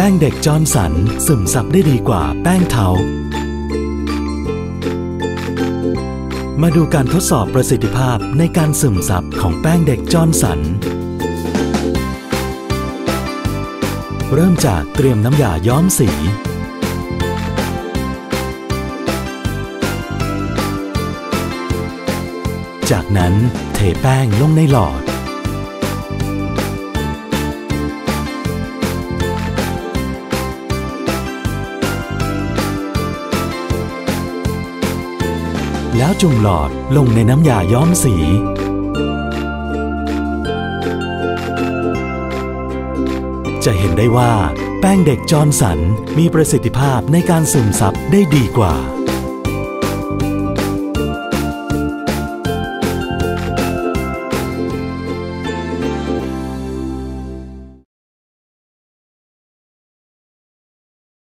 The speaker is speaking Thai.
แป้งเด็กจอนสันซึมซับได้ดีกว่าแป้งเทา มาดูการทดสอบประสิทธิภาพในการซึมซับของแป้งเด็กจอนสัน เริ่มจากเตรียมน้ำยาย้อมสีจากนั้นเทแป้งลงในหลอด แล้วจุ่มหลอดลงในน้ำยาย้อมสี จะเห็นได้ว่าแป้งเด็กจอร์นสันมีประสิทธิภาพในการซึมซับได้ดีกว่า